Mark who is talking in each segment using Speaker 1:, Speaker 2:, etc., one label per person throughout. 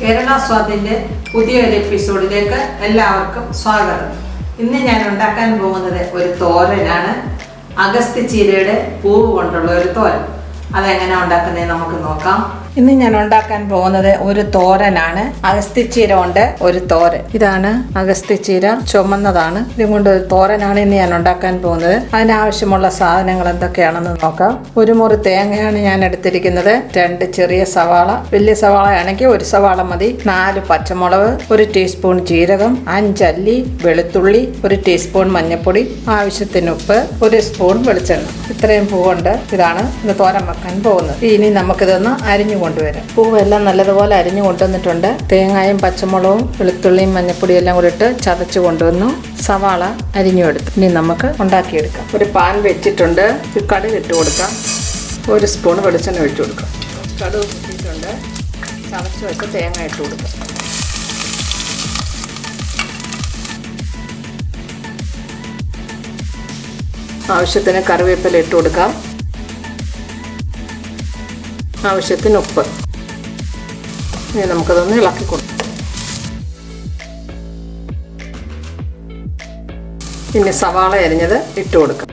Speaker 1: കേരള സ്വാദിന്റെ പുതിയൊരു എപ്പിസോഡിലേക്ക് എല്ലാവർക്കും സ്വാഗതം. ഇന്ന് ഞാൻ ഉണ്ടാക്കാൻ പോകുന്നത് ഒരു തോരനാണ്. അഗസ്ത്യ ചീരയുടെ പൂവ് കൊണ്ടുള്ള ഒരു തോരൻ. അതെങ്ങനെ ഉണ്ടാക്കുന്നത് നമുക്ക് നോക്കാം. ഇന്ന് ഞാൻ ഉണ്ടാക്കാൻ പോകുന്നത് ഒരു തോരനാണ്. അഗസ്തിച്ചീര കൊണ്ട് ഒരു തോരൻ. ഇതാണ് അഗസ്തിച്ചീര ചുമന്നതാണ്. ഇതും കൊണ്ട് ഒരു തോരനാണ് ഇന്ന് ഞാൻ ഉണ്ടാക്കാൻ പോകുന്നത്. അതിനാവശ്യമുള്ള സാധനങ്ങൾ എന്തൊക്കെയാണെന്ന് നോക്കാം. ഒരു മുറി തേങ്ങയാണ് ഞാൻ എടുത്തിരിക്കുന്നത്. രണ്ട് ചെറിയ സവാള. വലിയ സവാള ആണെങ്കിൽ ഒരു സവാള മതി. നാല് പച്ചമുളക് ഒരു ടീസ്പൂൺ ജീരകം അഞ്ചല്ലി വെളുത്തുള്ളി ഒരു ടീസ്പൂൺ മഞ്ഞൾപ്പൊടി ആവശ്യത്തിന് ഉപ്പ് ഒരു സ്പൂൺ വെളിച്ചെണ്ണ. ഇത്രയും പൂവുണ്ട്. ഇതാണ് ഇന്ന് തോരൻ വെക്കാൻ പോകുന്നത്. ഇനി നമുക്കിതൊന്ന് അരിഞ്ഞു കൊണ്ടുവരാം. പൂവെല്ലാം നല്ലതുപോലെ അരിഞ്ഞു കൊണ്ടുവന്നിട്ടുണ്ട്. തേങ്ങയും പച്ചമുളകും വെളുത്തുള്ളിയും മഞ്ഞപ്പൊടിയും എല്ലാം കൂടി ഇട്ട് ചതച്ച് കൊണ്ടുവന്നു. സവാള അരിഞ്ഞു എടുത്തു. ഇനി നമുക്ക് ഉണ്ടാക്കിയെടുക്കാം. ഒരു പാൻ വെച്ചിട്ടുണ്ട്. ഒരു കടുക് ഇട്ട് കൊടുക്കാം. ഒരു സ്പൂൺ വെളിച്ചെണ്ണ ഒഴിച്ചു കൊടുക്കാം. കടുക് ഇട്ടിട്ടുണ്ട്. ചതച്ച് വെച്ച് തേങ്ങ ഇട്ട് കൊടുക്കാം. ആവശ്യത്തിന് കറിവേപ്പില ഇട്ട് കൊടുക്കാം. ആവശ്യത്തിന് ഉപ്പ് ഇനി നമുക്കതൊന്ന് ഇളക്കി കൊടുക്കാം. പിന്നെ സവാള അരിഞ്ഞത് ഇട്ട് കൊടുക്കാം.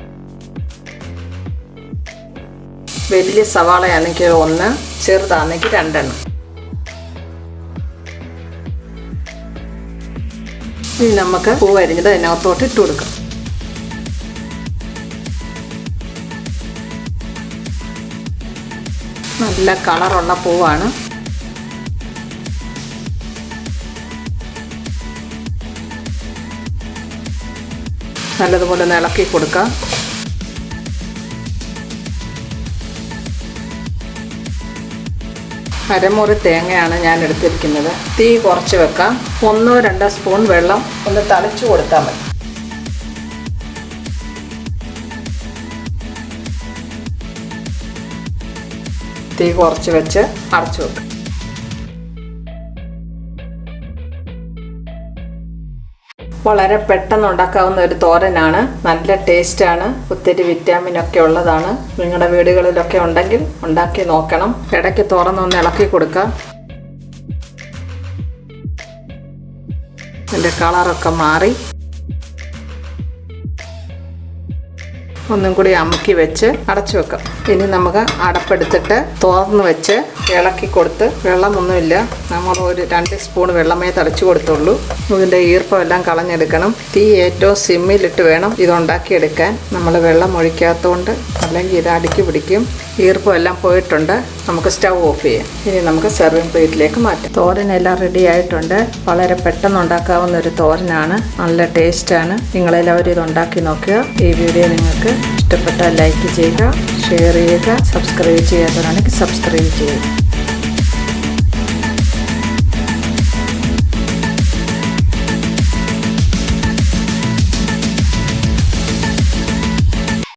Speaker 1: വലിയ സവാളയാണെങ്കിൽ ഒന്ന് ചെറുതാണെങ്കിൽ രണ്ടെണ്ണം. ഇനി നമുക്ക് പൂ അരിഞ്ഞത് അതിനകത്തോട്ട് ഇട്ട് കൊടുക്കാം. നല്ല കളറുള്ള പൂവാണ്. നല്ലതുപോലെ ഇളക്കി കൊടുക്കാം. അരമുറി തേങ്ങയാണ് ഞാൻ എടുത്തിരിക്കുന്നത്. തീ കുറച്ച് വെക്കാം. ഒന്നോ രണ്ടോ സ്പൂൺ വെള്ളം ഒന്ന് തളിച്ചു കൊടുത്താൽ മതി. തീ കുറച്ച് വെച്ച് അടച്ചു വെക്കും. വളരെ പെട്ടെന്ന് ഉണ്ടാക്കാവുന്ന ഒരു തോരനാണ്. നല്ല ടേസ്റ്റാണ് ഒത്തിരി വിറ്റാമിൻ ഒക്കെ ഉള്ളതാണ്. നിങ്ങളുടെ വീടുകളിലൊക്കെ ഉണ്ടെങ്കിൽ ഉണ്ടാക്കി നോക്കണം. ഇടയ്ക്ക് തുറന്നൊന്ന് ഇളക്കി കൊടുക്കാം അതിന്റെ കളറൊക്കെ മാറി. ഒന്നും കൂടി അമുക്കി വെച്ച് അടച്ചു വെക്കാം. ഇനി നമുക്ക് അടപ്പെടുത്തിട്ട് തുറന്ന് വെച്ച് ഇളക്കി കൊടുത്ത് വെള്ളമൊന്നുമില്ല. നമ്മൾ ഒരു രണ്ട് സ്പൂൺ വെള്ളമേ തടച്ചു കൊടുത്തുള്ളൂ. ഇതിന്റെ ഈർപ്പം എല്ലാം കളഞ്ഞെടുക്കണം. തീ ഏറ്റവും സിമ്മിലിട്ട് വേണം ഇതുണ്ടാക്കിയെടുക്കാൻ. നമ്മൾ വെള്ളം ഒഴിക്കാത്തതുകൊണ്ട് അല്ലെങ്കിൽ ഇത് അടുക്കി പിടിക്കും. ഈർപ്പം എല്ലാം പോയിട്ടുണ്ട്. നമുക്ക് സ്റ്റൗ ഓഫ് ചെയ്യാം. ഇനി നമുക്ക് സെർവിങ് പ്ലേറ്റിലേക്ക് മാറ്റാം. തോരനെല്ലാം റെഡി ആയിട്ടുണ്ട്. വളരെ പെട്ടെന്ന് ഉണ്ടാക്കാവുന്ന ഒരു തോരനാണ്. നല്ല ടേസ്റ്റാണ് നിങ്ങളെല്ലാവരും ഇത് ഉണ്ടാക്കി നോക്കുക. ഈ വീഡിയോ നിങ്ങൾക്ക് ഇഷ്ടപ്പെട്ടാൽ ലൈക്ക് ചെയ്യുക ഷെയർ ചെയ്യുക സബ്സ്ക്രൈബ് ചെയ്യാത്തവരാണെങ്കിൽ സബ്സ്ക്രൈബ് ചെയ്യുക.